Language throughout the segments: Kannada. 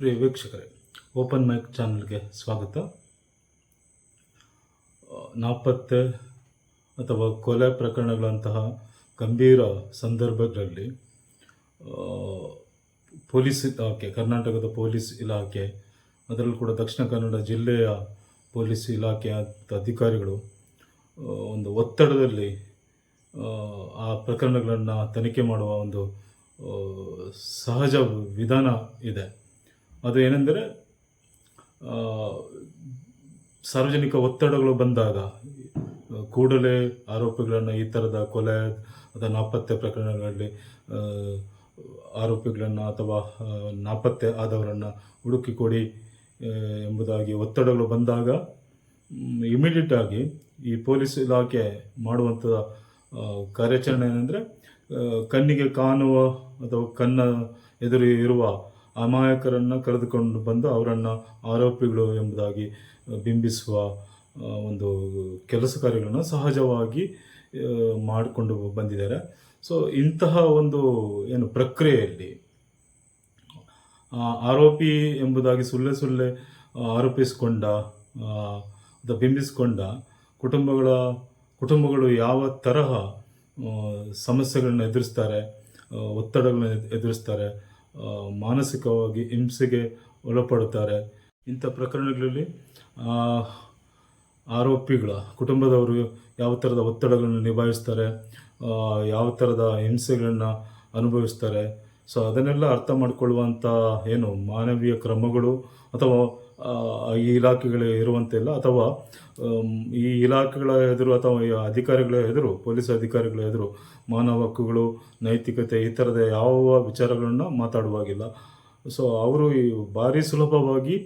ಪ್ರಿಯ ವೀಕ್ಷಕರೇ, ಓಪನ್ ಮೈಕ್ ಚಾನಲ್ಗೆ ಸ್ವಾಗತ. ನಾಪತ್ತೆ ಅಥವಾ ಕೊಲೆ ಪ್ರಕರಣಗಳಂತಹ ಗಂಭೀರ ಸಂದರ್ಭಗಳಲ್ಲಿ ಪೊಲೀಸ್ ಇಲಾಖೆ, ಕರ್ನಾಟಕದ ಪೊಲೀಸ್ ಇಲಾಖೆ, ಅದರಲ್ಲೂ ಕೂಡ ದಕ್ಷಿಣ ಕನ್ನಡ ಜಿಲ್ಲೆಯ ಪೊಲೀಸ್ ಇಲಾಖೆಯ ಅಧಿಕಾರಿಗಳು ಒಂದು ಒತ್ತಡದಲ್ಲಿ, ಆ ಪ್ರಕರಣಗಳನ್ನು ತನಿಖೆ ಮಾಡುವ ಒಂದು ಸಹಜ ವಿಧಾನ ಇದೆ. ಅದು ಏನೆಂದರೆ ಸಾರ್ವಜನಿಕ ಒತ್ತಡಗಳು ಬಂದಾಗ, ಕೂಡಲೇ ಆರೋಪಿಗಳನ್ನು ಈ ಥರದ ಕೊಲೆ ಅಥವಾ ನಾಪತ್ತೆ ಪ್ರಕರಣಗಳಲ್ಲಿ ಆರೋಪಿಗಳನ್ನು ಅಥವಾ ನಾಪತ್ತೆ ಆದವರನ್ನು ಹುಡುಕಿ ಕೊಡಿ ಎಂಬುದಾಗಿ ಒತ್ತಡಗಳು ಬಂದಾಗ ಇಮಿಡಿಯೇಟ್ ಆಗಿ ಈ ಪೊಲೀಸ್ ಇಲಾಖೆ ಮಾಡುವಂಥ ಕಾರ್ಯಾಚರಣೆ ಏನೆಂದರೆ ಕಣ್ಣಿಗೆ ಕಾಣುವ ಅಥವಾ ಕಣ್ಣ ಎದುರು ಇರುವ ಅಮಾಯಕರನ್ನು ಕರೆದುಕೊಂಡು ಬಂದು ಅವರನ್ನು ಆರೋಪಿಗಳು ಎಂಬುದಾಗಿ ಬಿಂಬಿಸುವ ಒಂದು ಕೆಲಸ ಕಾರ್ಯಗಳನ್ನು ಸಹಜವಾಗಿ ಮಾಡಿಕೊಂಡು ಬಂದಿದ್ದಾರೆ. ಸೊ, ಇಂತಹ ಒಂದು, ಏನು, ಪ್ರಕ್ರಿಯೆಯಲ್ಲಿ ಆರೋಪಿ ಎಂಬುದಾಗಿ ಸುಳ್ಳೆ ಸುಳ್ಳೆ ಆರೋಪಿಸಿಕೊಂಡ ಅಥವಾ ಬಿಂಬಿಸಿಕೊಂಡ ಕುಟುಂಬಗಳ, ಕುಟುಂಬಗಳು ಯಾವ ತರಹ ಸಮಸ್ಯೆಗಳನ್ನು ಎದುರಿಸ್ತಾರೆ ಒತ್ತಡಗಳನ್ನ ಒತ್ತಡಗಳನ್ನು ಎದ್- ಎದುರಿಸ್ತಾರೆ ಮಾನಸಿಕವಾಗಿ ಹಿಂಸೆಗೆ ಒಳಪಡುತ್ತಾರೆ. ಇಂಥ ಪ್ರಕರಣಗಳಲ್ಲಿ ಆರೋಪಿಗಳ, ಕುಟುಂಬದವರು ಯಾವ ಥರದ ಒತ್ತಡಗಳನ್ನು ನಿಭಾಯಿಸ್ತಾರೆ ಯಾವ ಥರದ ಹಿಂಸೆಗಳನ್ನು ಅನುಭವಿಸ್ತಾರೆ. ಸೊ, ಅದನ್ನೆಲ್ಲ ಅರ್ಥ ಮಾಡಿಕೊಳ್ಳುವಂಥ ಏನು ಮಾನವೀಯ ಕ್ರಮಗಳು ಅಥವಾ ಈ ಇಲಾಖೆಗಳು ಇರುವಂತಿಲ್ಲ ಅಥವಾ ಈ ಇಲಾಖೆಗಳ ಎದುರು ಅಥವಾ ಈ ಅಧಿಕಾರಿಗಳ ಎದುರು, ಪೊಲೀಸ್ ಅಧಿಕಾರಿಗಳ ಎದುರು ಮಾನವ ಹಕ್ಕುಗಳು, ನೈತಿಕತೆ, ಈ ಥರದ ಯಾವ ವಿಚಾರಗಳನ್ನು ಮಾತಾಡುವಾಗಿಲ್ಲ. ಸೊ ಅವರು ಈ ಭಾರಿ ಸುಲಭವಾಗಿ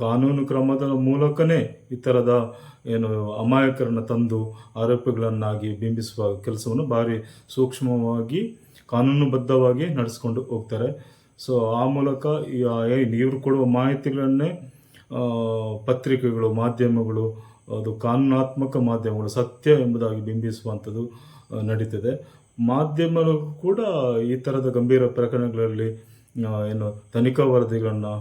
ಕಾನೂನು ಕ್ರಮದ ಮೂಲಕನೇ ಈ ಥರದ ಏನು ಅಮಾಯಕರನ್ನು ತಂದು ಆರೋಪಿಗಳನ್ನಾಗಿ ಬಿಂಬಿಸುವ ಕೆಲಸವನ್ನು ಭಾರಿ ಸೂಕ್ಷ್ಮವಾಗಿ, ಕಾನೂನುಬದ್ಧವಾಗಿ ನಡೆಸ್ಕೊಂಡು ಹೋಗ್ತಾರೆ. ಸೊ ಆ ಮೂಲಕ ಈ ಇವರು ಕೊಡುವ ಮಾಹಿತಿಗಳನ್ನೇ ಪತ್ರಿಕೆಗಳು, ಮಾಧ್ಯಮಗಳು, ಅದು ಕಾನೂನಾತ್ಮಕ ಮಾಧ್ಯಮಗಳು, ಸತ್ಯ ಎಂಬುದಾಗಿ ಬಿಂಬಿಸುವಂಥದ್ದು ನಡೀತದೆ. ಮಾಧ್ಯಮಗಳು ಕೂಡ ಈ ಥರದ ಗಂಭೀರ ಪ್ರಕರಣಗಳಲ್ಲಿ ಏನು ತನಿಖಾ ವರದಿಗಳನ್ನು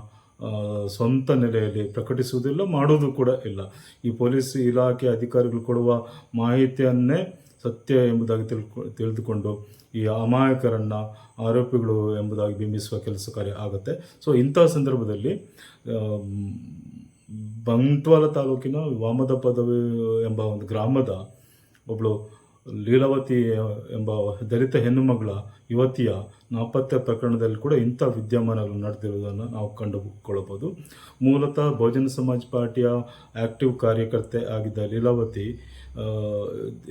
ಸ್ವಂತ ನೆಲೆಯಲ್ಲಿ ಪ್ರಕಟಿಸುವುದಿಲ್ಲ, ಮಾಡುವುದು ಕೂಡ ಇಲ್ಲ. ಈ ಪೊಲೀಸ್ ಇಲಾಖೆ ಅಧಿಕಾರಿಗಳು ಕೊಡುವ ಮಾಹಿತಿಯನ್ನೇ ಸತ್ಯ ಎಂಬುದಾಗಿ ತಿಳ್ಕೊ, ತಿಳಿದುಕೊಂಡು ಈ ಅಮಾಯಕರನ್ನು ಆರೋಪಿಗಳು ಎಂಬುದಾಗಿ ಬಿಂಬಿಸುವ ಕೆಲಸ ಕಾರ್ಯ ಆಗುತ್ತೆ. ಸೊ ಇಂಥ ಸಂದರ್ಭದಲ್ಲಿ ಬಂಟ್ವಾಲ ತಾಲೂಕಿನ ವಾಮದ ಪದವಿ ಎಂಬ ಒಂದು ಗ್ರಾಮದ ಒಬ್ಬಳು ಲೀಲಾವತಿ ಎಂಬ ದಲಿತ ಹೆಣ್ಣುಮಗಳ ಯುವತಿಯ ನಾಪತ್ತೆ ಪ್ರಕರಣದಲ್ಲಿ ಕೂಡ ಇಂಥ ವಿದ್ಯಮಾನಗಳು ನಡೆದಿರುವುದನ್ನು ನಾವು ಕಂಡುಕೊಳ್ಳಬಹುದು. ಮೂಲತಃ ಬಹುಜನ ಸಮಾಜ್ ಪಾರ್ಟಿಯ ಆಕ್ಟಿವ್ ಕಾರ್ಯಕರ್ತೆ ಆಗಿದ್ದ ಲೀಲಾವತಿ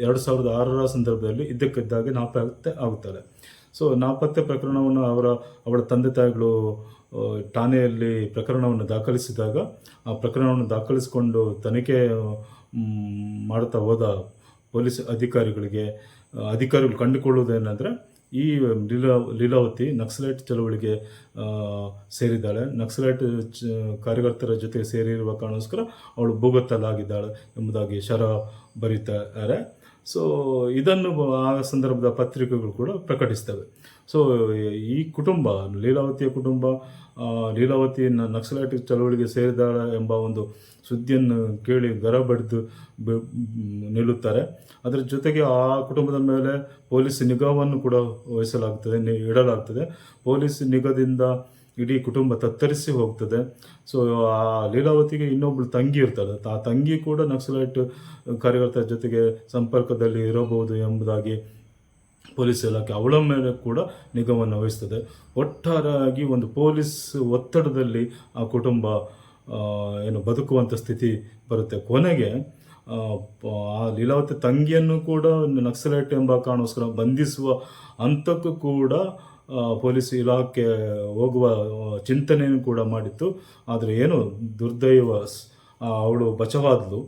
ಎರಡು ಸಾವಿರದ ಆರರ ಸಂದರ್ಭದಲ್ಲಿ ಇದ್ದಕ್ಕಿದ್ದಾಗೆ ನಾಪತ್ತೆ ಆಗುತ್ತಾರೆ. ಸೊ ನಾಪತ್ತೆ ಪ್ರಕರಣವನ್ನು ಅವರ ಅವಳ ತಂದೆ ತಾಯಿಗಳು ಠಾಣೆಯಲ್ಲಿ ಪ್ರಕರಣವನ್ನು ದಾಖಲಿಸಿದಾಗ, ಆ ಪ್ರಕರಣವನ್ನು ದಾಖಲಿಸಿಕೊಂಡು ತನಿಖೆ ಮಾಡ್ತಾ ಹೋದ ಪೊಲೀಸ್ ಅಧಿಕಾರಿಗಳಿಗೆ ಅಧಿಕಾರಿಗಳು ಕಂಡುಕೊಳ್ಳುವುದೇನೆಂದರೆ ಈ ಲೀಲಾ, ಲೀಲಾವತಿ ನಕ್ಸಲೈಟ್ ಚಳವಳಿಗೆ ಸೇರಿದ್ದಾಳೆ. ನಕ್ಸಲೈಟ್ ಕಾರ್ಯಕರ್ತರ ಜೊತೆ ಸೇರಿರುವ ಕಾರಣಕ್ಕೋಸ್ಕರ ಅವಳು ಭೂಗತ್ತಲಾಗಿದ್ದಾಳೆ ಎಂಬುದಾಗಿ ಶರ ಬರೀತಾರೆ. ಸೊ ಇದನ್ನು ಆ ಸಂದರ್ಭದ ಪತ್ರಿಕೆಗಳು ಕೂಡ ಪ್ರಕಟಿಸ್ತವೆ. ಸೊ ಈ ಕುಟುಂಬ, ಲೀಲಾವತಿಯ ಕುಟುಂಬ ಲೀಲಾವತಿ ನಕ್ಸಲೈಟ್ ಚಳವಳಿಗೆ ಸೇರಿದಾಳೆ ಎಂಬ ಒಂದು ಸುದ್ದಿಯನ್ನು ಕೇಳಿ ಗರ ಬಡಿದು ನಿಲ್ಲುತ್ತಾರೆ. ಅದರ ಜೊತೆಗೆ ಆ ಕುಟುಂಬದ ಮೇಲೆ ಪೊಲೀಸ್ ನಿಗಾವನ್ನು ಕೂಡ ವಹಿಸಲಾಗುತ್ತದೆ ನಿ- ಇಡಲಾಗ್ತದೆ. ಪೊಲೀಸ್ ನಿಗಾದಿಂದ ಇಡೀ ಕುಟುಂಬ ತತ್ತರಿಸಿ ಹೋಗ್ತದೆ. ಸೊ ಆ ಲೀಲಾವತಿಗೆ ಇನ್ನೊಬ್ಳು ತಂಗಿ ಇರ್ತಾಳೆ ಆ ತಂಗಿ ಕೂಡ ನಕ್ಸಲೈಟ್ ಕಾರ್ಯಕರ್ತರ ಜೊತೆಗೆ ಸಂಪರ್ಕದಲ್ಲಿ ಇರಬಹುದು ಎಂಬುದಾಗಿ ಪೊಲೀಸ್ ಇಲಾಖೆ ಅವಳ ಮೇಲೆ ಕೂಡ ನಿಗಮವನ್ನು ವಹಿಸ್ತದೆ. ಒಟ್ಟಾರೆಯಾಗಿ ಒಂದು ಪೊಲೀಸ್ ಒತ್ತಡದಲ್ಲಿ ಆ ಕುಟುಂಬ ಏನು ಬದುಕುವಂಥ ಸ್ಥಿತಿ ಬರುತ್ತೆ. ಕೊನೆಗೆ ಆ, ಲೀಲಾವತಿ ತಂಗಿಯನ್ನು ಕೂಡ ನಕ್ಸಲೈಟ್ ಎಂಬ ಕಾರಣೋಸ್ಕರ ಬಂಧಿಸುವ ಹಂತಕ್ಕೂ ಕೂಡ ಪೊಲೀಸ್ ಇಲಾಖೆ ಹೋಗುವ ಚಿಂತನೆಯನ್ನು ಕೂಡ ಮಾಡಿತ್ತು. ಆದರೆ ಏನು ದುರ್ದೈವ ಅವಳು ಬಚವಾದಳು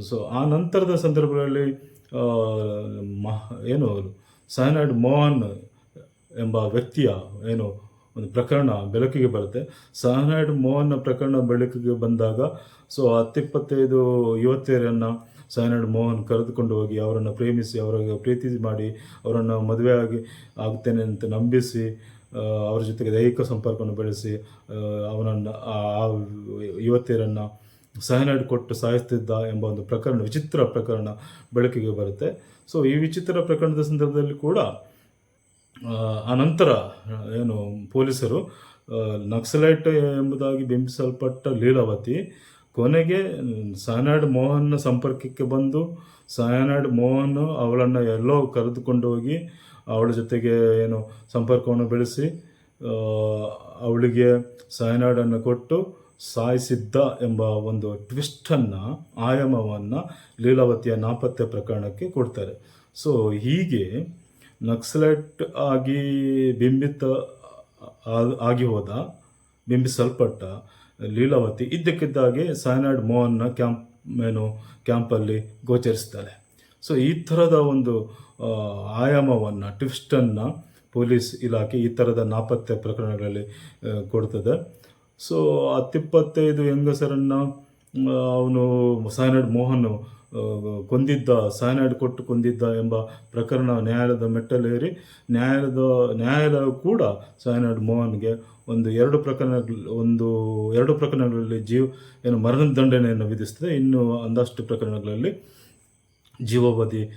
ಸೊ ಆ ನಂತರದ ಸಂದರ್ಭಗಳಲ್ಲಿ ಮಹ ಏನು ಸೈನೈಡ್ ಮೋಹನ್ ಎಂಬ ವ್ಯಕ್ತಿಯ ಏನು ಒಂದು ಪ್ರಕರಣ ಬೆಳಕಿಗೆ ಬರುತ್ತೆ. ಸಹನಾಯ್ಡ್ ಮೋಹನ್ನ ಪ್ರಕರಣ ಬೆಳಕಿಗೆ ಬಂದಾಗ ಸೊ ಹತ್ತಿಪ್ಪತ್ತೈದು ಯುವತಿಯರನ್ನು ಸಹನಾಯ್ಡ್ ಮೋಹನ್ ಕರೆದುಕೊಂಡು ಹೋಗಿ ಅವರನ್ನು ಪ್ರೇಮಿಸಿ, ಅವರಿಗೆ ಪ್ರೀತಿ ಮಾಡಿ, ಅವರನ್ನು ಮದುವೆ ಆಗಿ ಆಗ್ತೇನೆ ಅಂತ ನಂಬಿಸಿ ಅವರ ಜೊತೆಗೆ ದೈಹಿಕ ಸಂಪರ್ಕವನ್ನು ಬೆಳೆಸಿ ಅವನನ್ನು ಆ ಯುವತಿಯರನ್ನು ಸಹನೈಡ್ ಕೊಟ್ಟು ಸಾಯಿಸ್ತಿದ್ದ ಎಂಬ ಒಂದು ಪ್ರಕರಣ ವಿಚಿತ್ರ ಪ್ರಕರಣ ಬೆಳಕಿಗೆ ಬರುತ್ತೆ. ಸೊ ಈ ವಿಚಿತ್ರ ಪ್ರಕರಣದ ಸಂದರ್ಭದಲ್ಲಿ ಕೂಡ ಆ, ಆ ನಂತರ ಏನು ಪೊಲೀಸರು ನಕ್ಸಲೈಟ್ ಎಂಬುದಾಗಿ ಬಿಂಬಿಸಲ್ಪಟ್ಟ ಲೀಲಾವತಿ ಕೊನೆಗೆ ಸಯನಾಡ್ ಮೋಹನ್ನ ಸಂಪರ್ಕಕ್ಕೆ ಬಂದು ಸಯನಾಡ್ ಮೋಹನ್ ಅವಳನ್ನು ಎಲ್ಲೋ ಕರೆದುಕೊಂಡು ಹೋಗಿ ಅವಳ ಜೊತೆಗೆ ಏನು ಸಂಪರ್ಕವನ್ನು ಬೆಳೆಸಿ ಅವಳಿಗೆ ಸಯನಾಡನ್ನು ಕೊಟ್ಟು ಸಾಯಿಸಿದ್ದ ಎಂಬ ಒಂದು ಟ್ವಿಸ್ಟನ್ನು ಆಯಾಮವನ್ನು ಲೀಲಾವತಿಯ ನಾಪತ್ತೆ ಪ್ರಕರಣಕ್ಕೆ ಕೊಡ್ತಾರೆ. ಸೊ ಹೀಗೆ ನಕ್ಸಲೆಟ್ ಆಗಿ ಬಿಂಬಿತ ಆಗಿ ಹೋದ, ಬಿಂಬಿಸಲ್ಪಟ್ಟ ಲೀಲಾವತಿ ಇದ್ದಕ್ಕಿದ್ದಾಗೆ ಸಯನಾಡ್ ಮೋಹನ್ನ ಕ್ಯಾಂಪ್, ಏನು, ಕ್ಯಾಂಪಲ್ಲಿ ಗೋಚರಿಸ್ತಾಳೆ. ಸೊ ಈ ಥರದ ಒಂದು ಆಯಾಮವನ್ನು ಟ್ವಿಸ್ಟನ್ನು ಪೊಲೀಸ್ ಇಲಾಖೆ ಈ ಥರದ ನಾಪತ್ತೆ ಪ್ರಕರಣಗಳಲ್ಲಿ ಕೊಡ್ತದೆ. ಸೊ ಹತ್ತಿಪ್ಪತ್ತೈದು ಹೆಂಗಸರನ್ನು ಅವನು ಸಾಯನಾಡ್ ಮೋಹನ್ ಕೊಂದಿದ್ದ ಸಾಯನಾಡ್ ಕೊಟ್ಟು ಕೊಂದಿದ್ದ ಎಂಬ ಪ್ರಕರಣ ನ್ಯಾಯಾಲಯದ ಮೆಟ್ಟಲೇರಿ. ನ್ಯಾಯಾಲಯದ ನ್ಯಾಯಾಲಯ ಕೂಡ ಸಾಯನಾಡ್ ಮೋಹನ್ಗೆ ಒಂದು ಎರಡು ಪ್ರಕರಣ ಒಂದು ಎರಡು ಪ್ರಕರಣಗಳಲ್ಲಿ ಜೀವ, ಏನು ಮರಣದಂಡನೆಯನ್ನು ವಿಧಿಸ್ತದೆ. ಇನ್ನು ಒಂದಷ್ಟು ಪ್ರಕರಣಗಳಲ್ಲಿ ಜೀವಾವಧಿ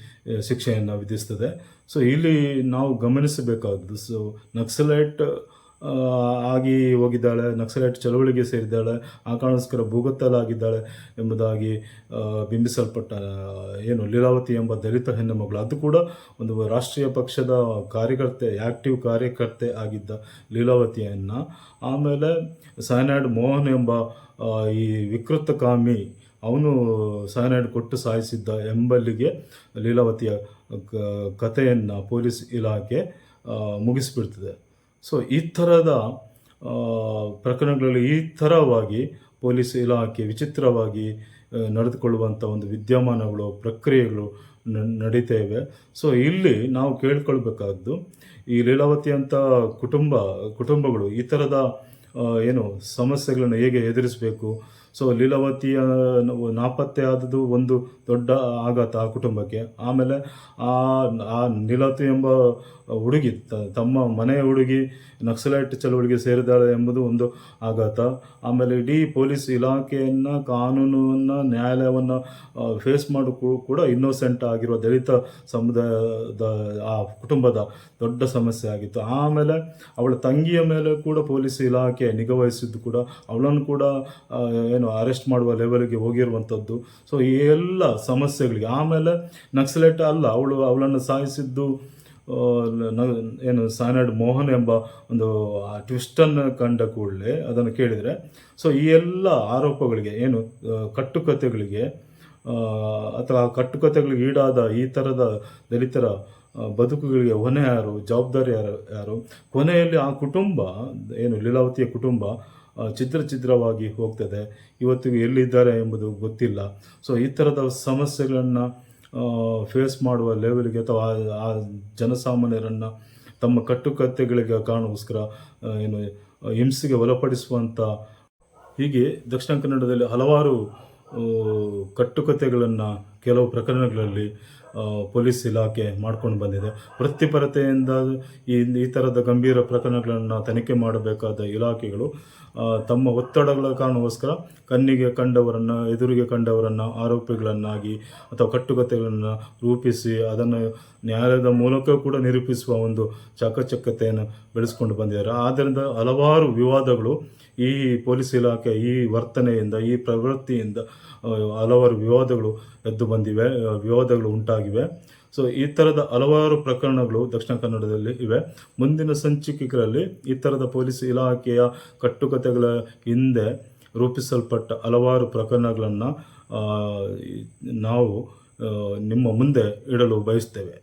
ಶಿಕ್ಷೆಯನ್ನು ವಿಧಿಸ್ತದೆ. ಸೊ, ಇಲ್ಲಿ ನಾವು ಗಮನಿಸಬೇಕಾದ್ದು ಸೊ, ನಕ್ಸಲೈಟ್ ಆಗಿ ಹೋಗಿದ್ದಾಳೆ, ನಕ್ಸಲೈಟ್ ಚಳವಳಿಗೆ ಸೇರಿದ್ದಾಳೆ ಆ ಕಾರಣಕ್ಕೋಸ್ಕರ ಭೂಗತ್ತಲಾಗಿದ್ದಾಳೆ ಎಂಬುದಾಗಿ ಬಿಂಬಿಸಲ್ಪಟ್ಟ ಏನು ಲೀಲಾವತಿ ಎಂಬ ದಲಿತ ಹೆಣ್ಣುಮಗಳು ಅದು ಕೂಡ ಒಂದು ರಾಷ್ಟ್ರೀಯ ಪಕ್ಷದ ಕಾರ್ಯಕರ್ತೆ ಆ್ಯಕ್ಟಿವ್ ಕಾರ್ಯಕರ್ತೆ ಆಗಿದ್ದ ಲೀಲಾವತಿಯನ್ನು. ಆಮೇಲೆ ಸಾಯನಾಡ್ ಮೋಹನ್ ಎಂಬ ಈ ವಿಕೃತಕಾಮಿ ಅವನು ಸಯನೈಡ್ ಕೊಟ್ಟು ಸಾಯಿಸಿದ್ದ ಎಂಬಲ್ಲಿಗೆ ಲೀಲಾವತಿಯ ಕಥೆಯನ್ನು ಪೊಲೀಸ್ ಇಲಾಖೆ ಮುಗಿಸಿಬಿಡ್ತದೆ. ಸೊ ಈ ಥರದ ಪ್ರಕರಣಗಳಲ್ಲಿ ಈ ಥರವಾಗಿ ಪೊಲೀಸ್ ಇಲಾಖೆ ವಿಚಿತ್ರವಾಗಿ ನಡೆದುಕೊಳ್ಳುವಂಥ ಒಂದು ವಿದ್ಯಮಾನಗಳು, ಪ್ರಕ್ರಿಯೆಗಳು ನಡೀತಾ ಇವೆ ಸೊ ಇಲ್ಲಿ ನಾವು ಕೇಳ್ಕೊಳ್ಬೇಕಾದ್ದು, ಈ ಲೀಲಾವತಿ ಅಂತ ಕುಟುಂಬ, ಕುಟುಂಬಗಳು ಈ ಥರದ ಏನು ಸಮಸ್ಯೆಗಳನ್ನು ಹೇಗೆ ಎದುರಿಸಬೇಕು ಸೊ ಲೀಲಾವತಿಯ ನಾಪತ್ತೆ ಆದದ್ದು ಒಂದು ದೊಡ್ಡ ಆಘಾತ ಆ ಕುಟುಂಬಕ್ಕೆ. ಆಮೇಲೆ ಆ ಆ ಲೀಲಾವತಿ ಎಂಬ ಹುಡುಗಿ ತಮ್ಮ ಮನೆಯ ಹುಡುಗಿ ನಕ್ಸಲೈಟ್ ಚಳವಳಿಗೆ ಸೇರಿದಾಳೆ ಎಂಬುದು ಒಂದು ಆಘಾತ. ಆಮೇಲೆ ಇಡೀ ಪೊಲೀಸ್ ಇಲಾಖೆಯನ್ನು, ಕಾನೂನನ್ನು, ನ್ಯಾಯಾಲಯವನ್ನು ಫೇಸ್ ಮಾಡೋಕ್ಕೂ ಕೂಡ ಇನ್ನೋಸೆಂಟ್ ಆಗಿರುವ ದಲಿತ ಸಮುದಾಯದ ಆ ಕುಟುಂಬದ ದೊಡ್ಡ ಸಮಸ್ಯೆ ಆಗಿತ್ತು. ಆಮೇಲೆ ಅವಳ ತಂಗಿಯ ಮೇಲೆ ಕೂಡ ಪೊಲೀಸ್ ಇಲಾಖೆ ನಿಗಾವಹಿಸಿದ್ದು ಕೂಡ, ಅವಳನ್ನು ಕೂಡ ಏನು ಅರೆಸ್ಟ್ ಮಾಡುವ ಲೆವೆಲ್ಗೆ ಹೋಗಿರುವಂಥದ್ದು. ಸೊ ಈ ಎಲ್ಲ ಸಮಸ್ಯೆಗಳಿಗೆ ಆಮೇಲೆ ನಕ್ಸಲೇಟ್ ಅಲ್ಲ, ಅವಳು ಅವಳನ್ನು ಸಾಯಿಸಿದ್ದು ಏನು ಸಾನಾಡ್ ಮೋಹನ್ ಎಂಬ ಒಂದು ಟ್ವಿಸ್ಟನ್ನು ಕಂಡ ಕೂಡಲೇ ಅದನ್ನು ಕೇಳಿದರೆ ಸೊ ಈ ಎಲ್ಲ ಆರೋಪಗಳಿಗೆ ಏನು ಕಟ್ಟುಕತೆಗಳಿಗೆ ಅಥವಾ ಕಟ್ಟುಕತೆಗಳಿಗೆ ಈಡಾದ ಈ ಥರದ ದಲಿತರ ಬದುಕುಗಳಿಗೆ ಹೊಣೆ ಯಾರು, ಜವಾಬ್ದಾರಿ ಯಾರು ಯಾರು? ಕೊನೆಯಲ್ಲಿ ಆ ಕುಟುಂಬ, ಏನು ಲೀಲಾವತಿಯ ಕುಟುಂಬ ಆ, ಚಿತ್ರವಾಗಿ ಹೋಗ್ತದೆ. ಇವತ್ತಿಗೂ ಎಲ್ಲಿದ್ದಾರೆ ಎಂಬುದು ಗೊತ್ತಿಲ್ಲ. ಸೊ ಈ ಥರದ ಸಮಸ್ಯೆಗಳನ್ನು ಫೇಸ್ ಮಾಡುವ ಲೆವೆಲ್ಗೆ ಅಥವಾ ಆ- ಜನಸಾಮಾನ್ಯರನ್ನು ತಮ್ಮ ಕಟ್ಟುಕತೆಗಳಿಗೆ ಕಾರಣಕ್ಕೋಸ್ಕರ ಏನು ಹಿಂಸೆಗೆ ಒಳಪಡಿಸುವಂಥ ಹೀಗೆ ದಕ್ಷಿಣ ಕನ್ನಡದಲ್ಲಿ ಹಲವಾರು ಕಟ್ಟುಕತೆಗಳನ್ನು ಕೆಲವು ಪ್ರಕರಣಗಳಲ್ಲಿ ಪೊಲೀಸ್ ಇಲಾಖೆ ಮಾಡ್ಕೊಂಡು ಬಂದಿದೆ. ವೃತ್ತಿಪರತೆಯಿಂದ ಈ ಈ ಥರದ ಗಂಭೀರ ಪ್ರಕರಣಗಳನ್ನು ತನಿಖೆ ಮಾಡಬೇಕಾದ ಇಲಾಖೆಗಳು ತಮ್ಮ ಒತ್ತಡಗಳ ಕಾರಣಕ್ಕೋಸ್ಕರ ಕಣ್ಣಿಗೆ ಕಂಡವರನ್ನು, ಎದುರಿಗೆ ಕಂಡವರನ್ನು ಆರೋಪಿಗಳನ್ನಾಗಿ ಅಥವಾ ಕಟ್ಟುಕತೆಗಳನ್ನು ರೂಪಿಸಿ ಅದನ್ನು ನ್ಯಾಯಾಲಯದ ಮೂಲಕ ಕೂಡ ನಿರೂಪಿಸುವ ಒಂದು ಚಾಕಚಕ್ಯತೆಯನ್ನು ಬೆಳೆಸ್ಕೊಂಡು ಬಂದಿದ್ದಾರೆ. ಆದ್ದರಿಂದ ಹಲವಾರು ವಿವಾದಗಳು ಈ ಪೊಲೀಸ್ ಇಲಾಖೆ ಈ ವರ್ತನೆಯಿಂದ, ಈ ಪ್ರವೃತ್ತಿಯಿಂದ ಹಲವಾರು ವಿವಾದಗಳು ಎದ್ದು ಬಂದಿವೆ ವಿವಾದಗಳು ಉಂಟಾಗಿವೆ. ಸೊ ಈ ಥರದ ಹಲವಾರು ಪ್ರಕರಣಗಳು ದಕ್ಷಿಣ ಕನ್ನಡದಲ್ಲಿ ಇವೆ. ಮುಂದಿನ ಸಂಚಿಕೆಗಳಲ್ಲಿ ಈ ಥರದ ಪೊಲೀಸ್ ಇಲಾಖೆಯ ಕಟ್ಟುಕತೆಗಳ ಹಿಂದೆ ರೂಪಿಸಲ್ಪಟ್ಟ ಹಲವಾರು ಪ್ರಕರಣಗಳನ್ನು ನಾವು ನಿಮ್ಮ ಮುಂದೆ ಇಡಲು ಬಯಸ್ತೇವೆ.